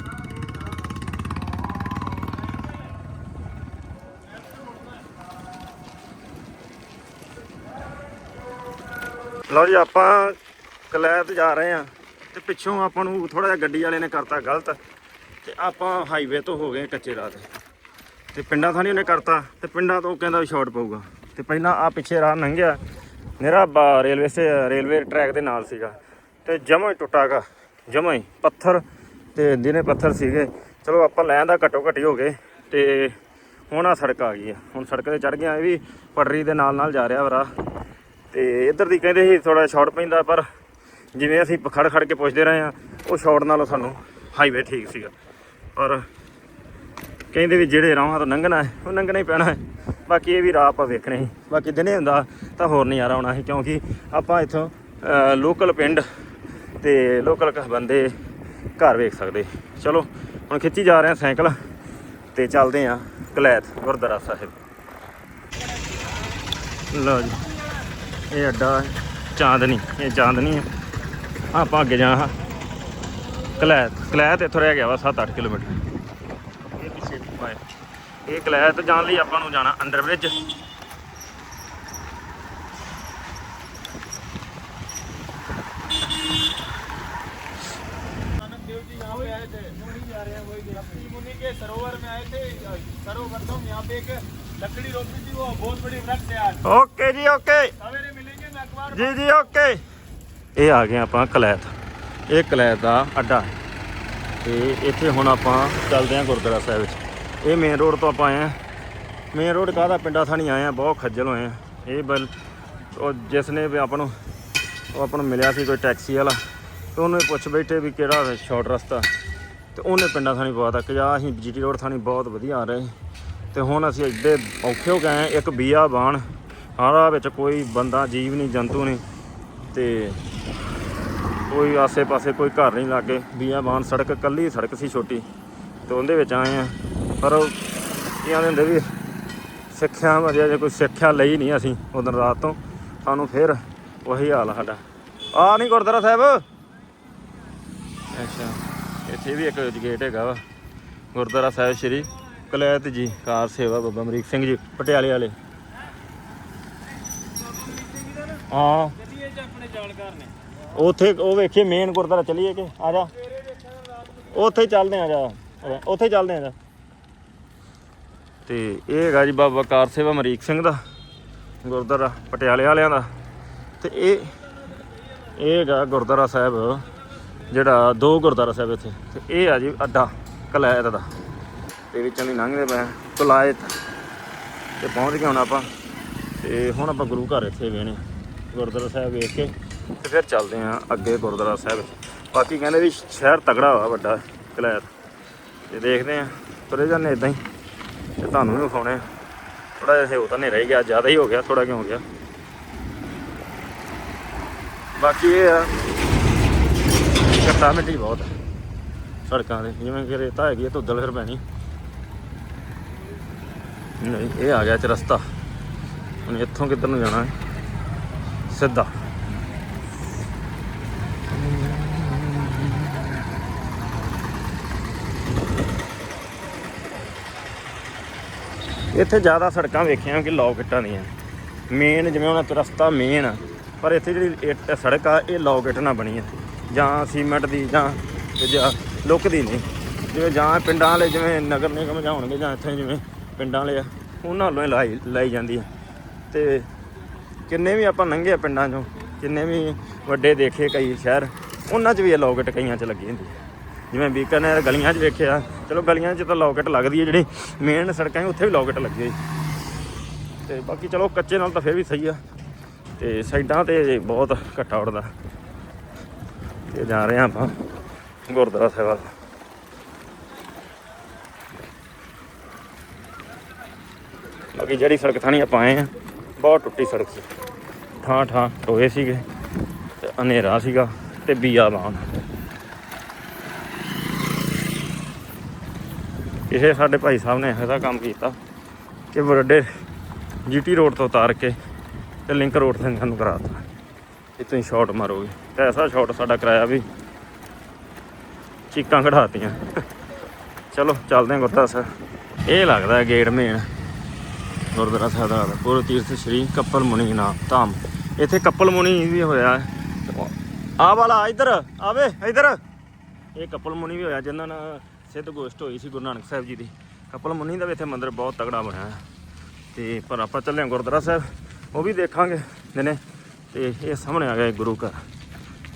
[SPEAKER 1] ਲਓ ਜੀ, ਆਪਾਂ ਕਲੈਤ ਜਾ ਰਹੇ ਆ ਤੇ ਪਿੱਛੋਂ ਆਪਾਂ ਨੂੰ ਥੋੜਾ ਜਿਹਾ ਗੱਡੀ ਵਾਲੇ ਨੇ ਕਰਤਾ ਗਲਤ ਤੇ ਆਪਾਂ ਹਾਈਵੇ ਤੋਂ ਹੋ ਗਏ ਕੱਚੇ ਰਾਹ ਤੇ। ਤੇ ਪਿੰਡਾਂ ਥਾਣੀ ਉਹਨੇ ਕਰਤਾ ਤੇ ਪਿੰਡਾਂ ਤੋਂ ਕਹਿੰਦਾ ਵੀ ਸ਼ਾਰਟ ਪਊਗਾ। ਤੇ ਪਹਿਲਾਂ ਆ ਪਿੱਛੇ ਰਾਹ ਲੰਘਿਆ। ਮੇਰਾ ਰੇਲਵੇ ਸੇ, ਰੇਲਵੇ ਟਰੈਕ ਦੇ ਨਾਲ ਸੀਗਾ। ਤੇ ਜਮਾਂ ਹੀ ਟੁੱਟਾਗਾ ਜਮਾਂ ਹੀ ਪੱਥਰ ਤੇ ਦਿਨੇ ਪੱਥਰ ਸੀਗੇ। ਚਲੋ ਆਪਾਂ ਲੈਣ ਦਾ ਘੱਟੋ ਘੱਟੀ ਹੋ ਗਏ। ਤੇ ਹੁਣ ਆ ਸੜਕ ਆ ਗਈ ਆ। ਹੁਣ ਸੜਕ ਤੇ ਚੜ ਗਿਆ ਇਹ ਵੀ ਪਟਰੀ ਦੇ ਨਾਲ ਨਾਲ ਜਾ ਰਿਹਾ ਵਾ ਰਾਹ। ਤੇ ਇੱਧਰ ਦੀ ਕਹਿੰਦੇ ਸੀ ਥੋੜਾ ਸ਼ਾਰਟ ਪੈਂਦਾ ਪਰ ਜਿਵੇਂ ਅਸੀਂ ਖੜ ਖੜ ਕੇ ਪੁੱਛਦੇ ਰਹੇ ਆ ਉਹ ਸ਼ਾਰਟ ਨਾਲੋਂ ਸਾਨੂੰ ਹਾਈਵੇ ਠੀਕ ਸੀਗਾ। ਪਰ ਕਹਿੰਦੇ ਵੀ ਜਿਹੜੇ ਰਾਹਾਂ ਤੋਂ ਲੰਘਣਾ ਹੈ, ਉਹ ਲੰਘਣਾ ਹੀ ਪੈਣਾ ਹੈ। ਬਾਕੀ ਇਹ ਵੀ ਰਾਹ ਆਪਾਂ ਵੇਖਣੇ ਸੀ। ਬਾਕੀ ਦਿਨੇ ਹੁੰਦਾ ਤਾਂ ਹੋਰ ਨਜ਼ਾਰਾ ਆਉਣਾ ਸੀ, ਕਿਉਂਕਿ ਆਪਾਂ ਇੱਥੋਂ ਲੋਕਲ ਪਿੰਡ ਤੇ ਲੋਕਲ ਬੰਦੇ ਘਰ ਵੇਖ ਸਕਦੇ। ਚਲੋ, ਹੁਣ ਖਿੱਚੀ ਜਾ ਰਹੇ ਆ ਸਾਈਕਲ ਤੇ ਚੱਲਦੇ ਆ ਕਲੈਤ ਗੁਰਦੁਆਰਾ ਸਾਹਿਬ। ਲਓ ਜੀ, ਇਹ ਅੱਡਾ ਚਾਂਦਨੀ, ਇਹ ਚਾਂਦਨੀ ਹੈ। ਆਪਾਂ ਅੱਗੇ ਜਾਣਾ ਕਲੈਤ ਕਲੈਤ ਇੱਥੋਂ ਰਹਿ ਗਿਆ ਵਾ 7-8 ਕਿਲੋਮੀਟਰ ਇਹ ਪਿੱਛੇ ਪਾਏ ਇਹ ਕਲੈਤ ਜਾਣ ਲਈ ਆਪਾਂ ਨੂੰ ਜਾਣਾ ਅੰਡਰ ਬ੍ਰਿਜ
[SPEAKER 2] नानक देव जी यहाँ पे आए थे मुनि जा रहे हैं वही अपनी मुनि के सरोवर में आए थे सरोवर तो यहाँ पे एक लकड़ी रोपी थी वो बहुत बड़ी वृक्ष है आज
[SPEAKER 1] ਓਕੇ ਜੀ ਓਕੇ
[SPEAKER 2] सवेरे मिलेंगे मैं अखबार
[SPEAKER 1] ਜੀ ਜੀ ਓਕੇ ਇਹ ਆ ਗਏ ਆਪਾਂ ਕਲੈਤ। ਇਹ ਕਲੈਤ ਦਾ ਅੱਡਾ। ਹੈ ਤੇ ਇੱਥੇ ਹੁਣ ਆਪਾਂ ਚੱਲਦੇ ਹਾਂ ਗੁਰਦੁਆਰਾ ਸਾਹਿਬ ਵਿੱਚ। ਇਹ ਮੇਨ ਰੋਡ ਤੋਂ ਆਪਾਂ ਆਏ ਹਾਂ। ਮੇਨ ਰੋਡ ਕਾਹਦਾ? ਪਿੰਡਾਂ ਥਾਣੀ ਆਏ ਆ ਬਹੁਤ ਖੱਜਲ ਹੋਏ ਆ ਇਹ ਬਲ, ਉਹ ਜਿਸ ਨੇ ਵੀ ਆਪਾਂ ਨੂੰ, ਉਹ ਆਪਾਂ ਨੂੰ ਮਿਲਿਆ ਸੀ ਕੋਈ ਟੈਕਸੀ ਵਾਲਾ। ਤੇ ਉਹਨੂੰ ਪੁੱਛ ਬੈਠੇ ਵੀ ਕਿਹੜਾ ਸ਼ਾਰਟ ਰਸਤਾ। ਤੇ ਉਹਨੇ ਪਿੰਡਾਂ ਥਾਣੀ ਪਵਾਤਾ ਕਿ ਜਾ ਅਸੀਂ ਜੀਟੀ ਰੋਡ ਥਾਣੀ ਬਹੁਤ ਵਧੀਆ ਆ ਰਹੇ। ਤੇ ਹੁਣ ਅਸੀਂ ਇੱਡੇ ਔਖੇ ਹੋ ਗਏ ਹਾਂ। ਇੱਕ ਬੀਆ ਬਾਣ। ਆਰਾ ਵਿੱਚ ਕੋਈ ਬੰਦਾ, ਜੀਵ ਨਹੀਂ, ਜੰਤੂ ਨਹੀਂ। ਤੇ ਕੋਈ ਆਸੇ-ਪਾਸੇ ਕੋਈ ਘਰ ਨਹੀਂ ਲਾਗੇ। ਬੀਆ ਬਾਣ ਸੜਕ, ਕੱਲੀ ਸੜਕ ਸੀ ਛੋਟੀ। ਤੇ ਉਹਦੇ ਵਿੱਚ ਆਏ ਆ। ਪਰ ਉਹ ਕੀ ਹੁੰਦੇ ਵੀ ਸਿੱਖਿਆ ਵਧੀਆ ਜੇ ਕੋਈ ਸਿੱਖਿਆ ਲਈ ਨਹੀਂ ਅਸੀਂ ਉਦੋਂ ਰਾਤ ਤੋਂ। ਸਾਨੂੰ ਫਿਰ ਉਹੀ ਹਾਲ ਆ ਸਾਡਾ। ਆ ਨਹੀਂ ਗੁਰਦੁਆਰਾ ਸਾਹਿਬ। ਅੱਛਾ। ਇੱਥੇ ਵੀ ਇੱਕ ਗੇਟ ਹੈਗਾ ਵਾ। ਗੁਰਦੁਆਰਾ ਸਾਹਿਬ ਸ਼੍ਰੀ ਕਲੈਤ ਜੀ, ਕਾਰ ਸੇਵਾ ਬਾਬਾ ਅਮਰੀਕ ਸਿੰਘ ਜੀ, ਪਟਿਆਲੇ ਵਾਲੇ। ਹਾਂ।
[SPEAKER 2] ਆਪਣੇ ਜਾਣਕਾਰ ਨੇ।
[SPEAKER 1] ਉੱਥੇ ਉਹ ਵੇਖੀਏ ਮੇਨ ਗੁਰਦੁਆਰਾ ਚਲੀਏ ਕਿ? ਆ ਜਾ। ਉੱਥੇ ਚੱਲਦੇ ਆ ਜਾ। ਉੱਥੇ ਚੱਲਦੇ ਆ ਜਾ। ਤੇ ਇਹ ਹੈਗਾ ਜੀ ਬਾਬਾ ਕਾਰ ਸੇਵਾ ਅਮਰੀਕ ਸਿੰਘ ਦਾ ਗੁਰਦੁਆਰਾ, ਪਟਿਆਲੇ ਵਾਲਿਆਂ ਦਾ। ਤੇ ਇਹ ਇਹ ਹੈਗਾ ਗੁਰਦੁਆਰਾ ਸਾਹਿਬ, ਜਿਹੜਾ ਦੋ ਗੁਰਦੁਆਰਾ ਸਾਹਿਬ ਇੱਥੇ। ਤੇ ਇਹ ਆ ਜੀ ਅੱਡਾ, ਕਲਾਇਤ ਦਾ। ਤੇ ਵਿੱਚੋਂ ਦੀ ਲੰਘਦੇ ਪਏ ਕਲਾਇਤ। ਤੇ ਪਹੁੰਚ ਗਏ ਹੁਣ ਆਪਾਂ। ਤੇ ਹੁਣ ਆਪਾਂ ਗੁਰੂ ਘਰ ਇੱਥੇ ਵੇਣੇ ਗੁਰਦੁਆਰਾ ਸਾਹਿਬ ਵੇਖ ਕੇ ਤੇ ਫਿਰ ਚੱਲਦੇ ਆਂ ਅੱਗੇ ਗੁਰਦੁਆਰਾ ਸਾਹਿਬ ਬਾਕੀ ਕਹਿੰਦੇ ਵੀ ਸ਼ਹਿਰ ਤਗੜਾ ਵਾ ਵੱਡਾ ਕਲਾਇਤ ਤੇ ਦੇਖਦੇ ਆਂ ਤੁਰੇ ਜਾਂਦੇ ਇਦਾਂ ਹੀ। ਤੇ ਤੁਹਾਨੂੰ ਵੀ ਵਿਖਾਉਣੇ ਥੋੜਾ ਜਿਹਾ ਹੋ ਤਾਂ ਨਹੀਂ ਰਹਿ ਗਿਆ, ਜ਼ਿਆਦਾ ਹੀ ਹੋ ਗਿਆ ਥੋੜਾ ਕਿਉਂ ਹੋ ਗਿਆ। ਬਾਕੀ ਇਹ ਆ ਘੱਟਾ ਮਿੱਟੀ ਬਹੁਤ ਸੜਕਾਂ ਦੇ। ਜਿਵੇਂ ਕਿ ਰੇਤਾ ਹੈਗੀ ਹੈ ਧੁੱਦਲ ਫਿਰ ਪੈਣੀ। ਨਹੀਂ, ਇਹ ਆ ਗਿਆ ਚ ਰਸਤਾ। ਹੁਣ ਇੱਥੋਂ ਕਿੱਧਰ ਨੂੰ ਜਾਣਾ ਹੈ? ਸਿੱਧਾ। ਇੱਥੇ ਜ਼ਿਆਦਾ ਸੜਕਾਂ ਵੇਖੀਆਂ ਕਿ ਲੋਕਟਾਂ ਦੀਆਂ। ਮੇਨ ਜਿਵੇਂ ਹੁਣ ਰਸਤਾ ਮੇਨ ਆ, ਪਰ ਇੱਥੇ ਜਿਹੜੀ ਇੱਟ ਸੜਕ ਆ, ਇਹ ਲੋਕਟ ਨਾਲ ਬਣੀ ਆ। ਜਾਂ ਸੀਮੈਂਟ ਦੀ, ਜਾਂ ਜਾਂ ਲੁੱਕ ਦੀ ਨਹੀਂ। ਜਿਵੇਂ ਜਾਂ ਪਿੰਡਾਂ ਵਾਲੇ ਜਿਵੇਂ ਨਗਰ ਨਿਗਮ ਜਾਂ ਹੋਣਗੇ ਜਾਂ ਇੱਥੇ ਜਿਵੇਂ ਪਿੰਡਾਂ ਵਾਲੇ ਆ, ਉਹਨਾਂ ਵੱਲੋਂ ਹੀ ਲਾਈ ਲਾਈ ਜਾਂਦੀ ਆ। ਤੇ ਕਿੰਨੇ ਵੀ ਆਪਾਂ ਲੰਘੇ ਪਿੰਡਾਂ 'ਚੋਂ, ਕਿੰਨੇ ਵੀ ਵੱਡੇ ਦੇਖੇ ਕਈ ਸ਼ਹਿਰ, ਉਹਨਾਂ 'ਚ ਵੀ ਇਹ ਲੋਕਟ ਕਈਆਂ 'ਚ ਲੱਗੀ ਹੁੰਦੀ ਹੈ ਜਿਵੇਂ ਬੀਕਾਨੇਰ ਗਲੀਆਂ 'ਚ ਵੇਖਿਆ, ਚਲੋ ਗਲੀਆਂ 'ਚ ਤਾਂ ਲੋਕਟ ਲੱਗਦੀ ਹੈ ਜਿਹੜੀ ਮੇਨ ਸੜਕਾਂ 'ਚ ਉੱਥੇ ਵੀ ਲੋਕਟ ਲੱਗੀ ਹੋਈ ਤੇ ਬਾਕੀ ਚਲੋ ਕੱਚੇ ਨਾਲ ਤਾਂ ਫਿਰ ਵੀ ਸਹੀ ਆ। ਤੇ ਸਾਈਡਾਂ ਤੇ ਬਹੁਤ ਘੱਟਾ ਉੜਦਾ ਤੇ ਜਾ ਰਹੇ ਆ ਆਪਾਂ ਗੁਰਦੁਆਰਾ ਸਾਹਿਬ ਵੱਲ। ਬਾਕੀ ਜਿਹੜੀ ਸੜਕ ਥਾਣੀ ਆਪਾਂ ਆਏ ਆ ਬਹੁਤ ਟੁੱਟੀ ਸੜਕ ਸੀ। ਠਾਂ ਠਾਂ ਟੋਏ ਸੀਗੇ ਤੇ ਹਨੇਰਾ ਸੀਗਾ ਤੇ ਬੀਆਬਾਨ। ਇਹ ਸਾਡੇ ਭਾਈ ਸਾਹਿਬ ਨੇ ਇਹੋ ਜਿਹਾ ਕੰਮ ਕੀਤਾ ਕਿ ਬਰਡੇ ਜੀਟੀ ਰੋਡ ਤੋਂ ਉਤਾਰ ਕੇ ਤੇ ਲਿੰਕ ਰੋਡ ਤੇ ਸਾਨੂੰ ਕਰਾਤਾ। ਇਹ ਤੁਸੀਂ ਸ਼ਾਟ ਮਾਰੋਗੇ। ਤੇ ਐਸਾ ਸ਼ਾਟ ਸਾਡਾ ਕਰਾਇਆ ਵੀ ਚੀਕਾਂ ਕਢਾਤੀਆਂ। ਚਲੋ, ਚੱਲਦੇ ਹਾਂ ਗੁਰਦਾਸ। ਸਾਹਿਬ ਇਹ ਲੱਗਦਾ ਗੇਟ ਮੇਨ। ਗੁਰਦੁਆਰਾ ਸਾਹਿਬ ਦਾ ਪੁਰ ਤੀਰਥ ਸ਼੍ਰੀ ਕੱਪਲ ਮੁਨੀ ਨਾਮ ਧਾਮ। ਇੱਥੇ ਕੱਪਲ ਮੁਨੀ ਵੀ ਹੋਇਆ ਆ ਵਾਲਾ, ਇੱਧਰ, ਆਵੇ, ਇੱਧਰ। ਇਹ ਕਪਲ ਮੁਨੀ ਵੀ ਹੋਇਆ, ਜਿਨ੍ਹਾਂ ਨਾਲ ਸਿੱਧ ਗੋਸ਼ਟ ਹੋਈ ਸੀ ਗੁਰੂ ਨਾਨਕ ਸਾਹਿਬ ਜੀ ਦੀ। ਕਪਲ ਮੁਨੀ ਦਾ ਵੀ ਇੱਥੇ ਮੰਦਿਰ ਬਹੁਤ ਤਗੜਾ ਬਣਿਆ ਹੈ। ਤੇ ਪਰ ਆਪਾਂ ਚੱਲੇ ਹਾਂ ਗੁਰਦੁਆਰਾ ਸਾਹਿਬ, ਉਹ ਵੀ ਦੇਖਾਂਗੇ ਦਿਨੇ ਤੇ ਇਹ ਸਾਹਮਣੇ ਆ ਗਿਆ ਗੁਰੂ ਘਰ।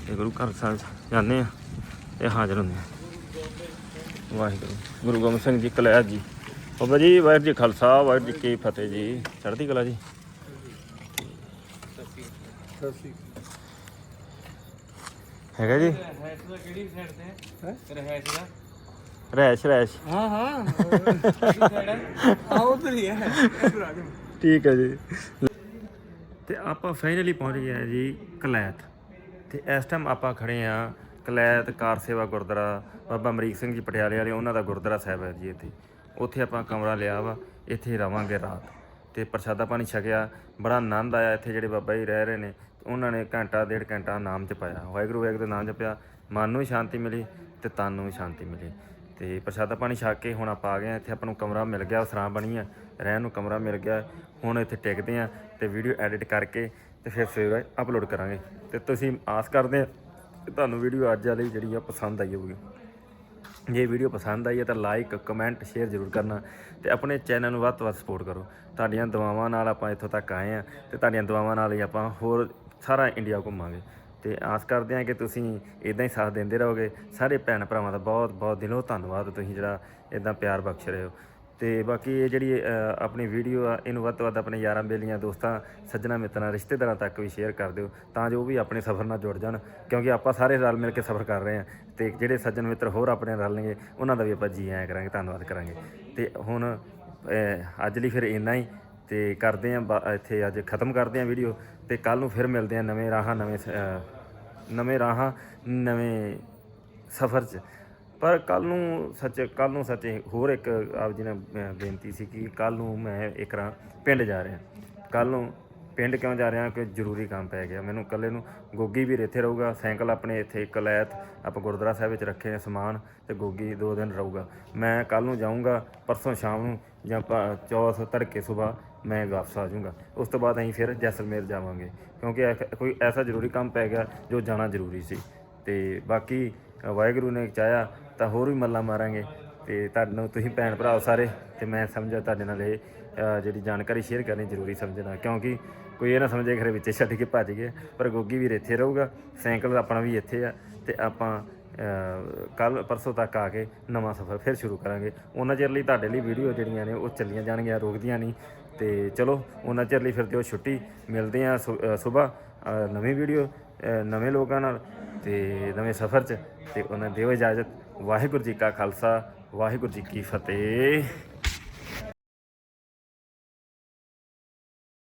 [SPEAKER 1] ਇਹ ਗੁਰੂ ਘਰ ਸਾਹਿਬ ਜਾਂਦੇ ਆ ਇਹ ਹਾਜ਼ਰ ਹੁੰਦੇ ਆ ਵਾਹਿਗੁਰੂ। ਗੁਰੂ ਗੋਬਿੰਦ ਸਿੰਘ ਜੀ ਕਲੈਤ ਜੀ। ਬਾਬਾ ਜੀ, ਵਾਹਿਗੁਰੂ ਜੀ ਖਾਲਸਾ, ਵਾਹਿਗੁਰੂ ਜੀ ਕੀ ਫਤਿਹ ਜੀ। ਚੜ੍ਹਦੀ ਕਲਾ ਜੀ। ਹੈਗਾ ਜੀ?
[SPEAKER 2] ਰਹਿਸ਼ ਦਾ ਕਿਹੜੀ ਸਾਈਡ ਤੇ ਹੈ? ਰਹਿਸ਼ ਦਾ?
[SPEAKER 1] ਰੈਸ਼ ਰੈਸ਼।
[SPEAKER 2] ਹਾਂ ਹਾਂ। ਕਿਹੜੀ ਸਾਈਡ ਹੈ ਆ ਉਧਰ ਹੀ।
[SPEAKER 1] ਠੀਕ ਹੈ ਜੀ। ਤੇ ਆਪਾਂ ਫਾਈਨਲੀ ਪਹੁੰਚ ਗਏ ਆ ਜੀ ਕਲੈਤ। ਤੇ ਇਸ ਟਾਈਮ ਆਪਾਂ ਖੜੇ ਆ ਕਲੈਤ ਕਾਰ ਸੇਵਾ ਗੁਰਦੁਆਰਾ ਬਾਬਾ ਅਮਰੀਕ ਸਿੰਘ ਜੀ ਪਟਿਆਲੇ ਵਾਲੇ ਉਹਨਾਂ ਦਾ ਗੁਰਦੁਆਰਾ ਸਾਹਿਬ ਹੈ ਜੀ ਇੱਥੇ। ਉੱਥੇ ਆਪਾਂ ਕਮਰਾ ਲਿਆ ਵਾ ਇੱਥੇ ਰਵਾਂਗੇ ਰਾਤ। ਤੇ ਪ੍ਰਸ਼ਾਦਾ ਪਾਣੀ ਛਕਿਆ ਬੜਾ ਆਨੰਦ ਆਇਆ ਇੱਥੇ ਜਿਹੜੇ ਬਾਬਾ ਜੀ ਰਹਿ ਰਹੇ ਨੇ। ਉਹਨਾਂ ਨੇ ਘੰਟਾ ਡੇਢ ਘੰਟਾ ਨਾਮ ਜਪਾਇਆ। ਵਾਹਿਗੁਰੂ ਵਾਹਿਗੁਰੂ ਦਾ ਨਾਮ ਜਪਿਆ। ਮਨ ਨੂੰ ਵੀ ਸ਼ਾਂਤੀ ਮਿਲੀ ਤੇ ਤਨ ਨੂੰ ਵੀ ਸ਼ਾਂਤੀ ਮਿਲੀ। ਤੇ ਪ੍ਰਸ਼ਾਦਾ ਪਾਣੀ ਛਕ ਕੇ ਹੁਣ ਆਪਾਂ ਆ ਗਏ ਹਾਂ ਇੱਥੇ ਆਪਾਂ ਨੂੰ ਕਮਰਾ ਮਿਲ ਗਿਆ ਸਰਾਂ ਬਣੀ ਆ, ਰਹਿਣ ਨੂੰ ਕਮਰਾ ਮਿਲ ਗਿਆ, ਹੁਣ ਇੱਥੇ ਟਿਕਦੇ ਆ ਤੇ ਵੀਡੀਓ ਐਡਿਟ ਕਰਕੇ ਤੇ ਫਿਰ ਸਵੇਰੇ ਅਪਲੋਡ ਕਰਾਂਗੇ। ਤੇ ਤੁਸੀਂ ਆਸ ਕਰਦੇ ਆ ਕਿ ਤੁਹਾਨੂੰ ਵੀਡੀਓ ਅੱਜ ਵਾਲੀ ਜਿਹੜੀ ਆ ਪਸੰਦ ਆਈ ਹੋਊਗੀ। ਜੇ ਵੀਡੀਓ ਪਸੰਦ ਆਈ ਹੈ ਤਾਂ ਲਾਈਕ ਕਮੈਂਟ ਸ਼ੇਅਰ ਜ਼ਰੂਰ ਕਰਨਾ ਤੇ ਆਪਣੇ ਚੈਨਲ ਨੂੰ ਵੱਧ ਤੋਂ ਵੱਧ ਸਪੋਰਟ ਕਰੋ। ਤੁਹਾਡੀਆਂ ਦੁਆਵਾਂ ਨਾਲ ਆਪਾਂ ਇੱਥੋਂ ਤੱਕ ਆਏ ਆ ਤੇ ਤੁਹਾਡੀਆਂ ਦੁਆਵਾਂ ਨਾਲ ਹੀ ਆਪਾਂ ਹੋਰ ਸਾਰਾ ਇੰਡੀਆ ਘੁੰਮਾਂਗੇ। ਤੇ ਆਸ ਕਰਦੇ ਹਾਂ ਕਿ ਤੁਸੀਂ ਇਦਾਂ ਹੀ ਸਾਥ ਦਿੰਦੇ ਰਹੋਗੇ। ਸਾਰੇ ਭੈਣ ਭਰਾਵਾਂ ਦਾ ਬਹੁਤ ਬਹੁਤ ਦਿਲੋਂ ਧੰਨਵਾਦ। ਤੁਸੀਂ ਜਿਹੜਾ ਇਦਾਂ ਪਿਆਰ ਬਖਸ਼ ਰਹੇ ਹੋ। ਤੇ ਬਾਕੀ ਇਹ ਜਿਹੜੀ ਆਪਣੀ ਵੀਡੀਓ ਆ, ਇਹਨੂੰ ਵੱਧ ਤੋਂ ਵੱਧ ਆਪਣੇ ਯਾਰਾਂ ਬੇਲੀਆਂ, ਦੋਸਤਾਂ, ਸੱਜਣਾ, ਮਿੱਤਰਾਂ, ਰਿਸ਼ਤੇਦਾਰਾਂ ਤੱਕ ਵੀ ਸ਼ੇਅਰ ਕਰ ਦਿਓ ਤਾਂ ਜੋ ਉਹ ਵੀ ਆਪਣੇ ਸਫ਼ਰ ਨਾਲ ਜੁੜ ਜਾਣ। ਕਿਉਂਕਿ ਆਪਾਂ ਸਾਰੇ ਰਲ ਮਿਲ ਕੇ ਸਫ਼ਰ ਕਰ ਰਹੇ ਹਾਂ ਤੇ ਜਿਹੜੇ ਸੱਜਣ ਮਿੱਤਰ ਹੋਰ ਆਪਣੇ ਨਾਲ ਰਲਣਗੇ, ਉਹਨਾਂ ਦਾ ਵੀ ਆਪਾਂ ਜੀ ਆਇਆਂ ਕਰਾਂਗੇ, ਧੰਨਵਾਦ ਕਰਾਂਗੇ। ਤੇ ਹੁਣ ਅੱਜ ਲਈ ਫਿਰ ਇੰਨਾ ਹੀ। ਤੇ ਕਰਦੇ ਹਾਂ ਇੱਥੇ ਅੱਜ ਖਤਮ ਕਰਦੇ ਹਾਂ ਵੀਡੀਓ ਤੇ ਕੱਲ ਨੂੰ ਫਿਰ ਮਿਲਦੇ ਹਾਂ ਨਵੇਂ ਰਾਹਾਂ, ਨਵੇਂ ਸ- ਨਵੇਂ ਰਾਹਾਂ, ਨਵੇਂ ਸਫ਼ਰ 'ਚ। ਪਰ ਕੱਲ ਨੂੰ ਸੱਚ ਕੱਲ ਨੂੰ ਸੱਚ ਹੋਰ ਇੱਕ ਆਪ ਜੀ ਨੇ ਬੇਨਤੀ ਸੀ ਕਿ ਕੱਲ ਨੂੰ ਮੈਂ ਇੱਕ ਰਾਂ ਪਿੰਡ ਜਾ ਰਿਹਾ। ਕੱਲ ਨੂੰ ਪਿੰਡ ਕਿਉਂ ਜਾ ਰਿਹਾ? ਕਿ ਜ਼ਰੂਰੀ ਕੰਮ ਪੈ ਗਿਆ। ਮੈਨੂੰ ਇਕੱਲੇ ਨੂੰ ਗੋਗੀ ਵੀ ਇੱਥੇ ਰਹੂਗਾ। ਸਾਈਕਲ ਆਪਣੇ ਇੱਥੇ ਕਲੈਤ ਆਪਾਂ ਗੁਰਦੁਆਰਾ ਸਾਹਿਬ ਵਿੱਚ ਰੱਖੇ ਆ ਸਮਾਨ ਤੇ ਗੋਗੀ ਦੋ ਦਿਨ ਰਹੂਗਾ। ਮੈਂ ਕੱਲ ਨੂੰ ਜਾਊਂਗਾ, ਪਰਸੋਂ ਸ਼ਾਮ ਨੂੰ ਜਾਂ ਚੌਥ ਤੜਕੇ ਸਵੇਰ ਮੈਂ ਵਾਪਸ ਆ ਜਾਊਂਗਾ। ਉਸ ਤੋਂ ਬਾਅਦ ਅਸੀਂ ਫਿਰ ਜੈਸਲਮੇਰ ਜਾਵਾਂਗੇ ਕਿਉਂਕਿ ਐ- ਕੋਈ ਐਸਾ ਜ਼ਰੂਰੀ ਕੰਮ ਪੈ ਗਿਆ ਜੋ ਜਾਣਾ ਜ਼ਰੂਰੀ ਸੀ। ਤੇ ਬਾਕੀ ਅ, ਵਾਹਿਗੁਰੂ ਨੇ ਚਾਹਿਆ ਤਾਂ ਹੋਰ ਵੀ ਮੱਲਾ ਮਾਰਾਂਗੇ। ਤੇ ਤੁਹਾਨੂੰ ਤੁਸੀਂ ਭੈਣ ਭਰਾ ਸਾਰੇ ਤੇ ਮੈਂ ਸਮਝਿਆ ਤੁਹਾਡੇ ਨਾਲ ਇਹ ਅ, ਜਿਹੜੀ ਜਾਣਕਾਰੀ ਸ਼ੇਅਰ ਕਰਨੀ ਜ਼ਰੂਰੀ ਸਮਝਣਾ ਕਿਉਂਕਿ ਕੋਈ ਇਹ ਨਾ ਸਮਝੇ ਖਰੇ ਵਿੱਚੇ ਛੱਡ ਕੇ ਭੱਜ ਗਏ ਪਰ ਗੋਗੀ ਵੀਰ ਇੱਥੇ ਰਹੂਗਾ ਸਾਈਕਲ ਆਪਣਾ ਵੀ ਇੱਥੇ ਆ ਤੇ ਆਪਾਂ ਕੱਲ ਪਰਸੋਂ ਤੱਕ ਆ ਕੇ ਨਵਾਂ ਸਫ਼ਰ ਫਿਰ ਸ਼ੁਰੂ ਕਰਾਂਗੇ। ਉਹਨਾਂ ਚਿਰ ਲਈ ਤੁਹਾਡੇ ਲਈ ਵੀਡੀਓ ਜਿਹੜੀਆਂ ਨੇ ਉਹ ਚੱਲੀਆਂ ਜਾਣਗੀਆਂ ਰੁਕਦੀਆਂ ਨਹੀਂ। ਤੇ ਚਲੋ, ਉਹਨਾਂ ਚਿਰ ਲਈ ਫਿਰ ਦਿਓ ਛੁੱਟੀ। ਮਿਲਦੇ ਆ ਸਵੇਰ ਨਵੀਂ ਵੀਡੀਓ ਨਵੇਂ ਲੋਕਾਂ ਨਾਲ ਤੇ ਨਵੇਂ ਸਫ਼ਰ 'ਚ। ਤੇ ਉਹਨਾਂ ਦਿਓ ਇਜਾਜ਼ਤ। ਵਾਹਿਗੁਰੂ ਜੀ ਕਾ ਖਾਲਸਾ, ਵਾਹਿਗੁਰੂ ਜੀ ਕੀ ਫਤਿਹ।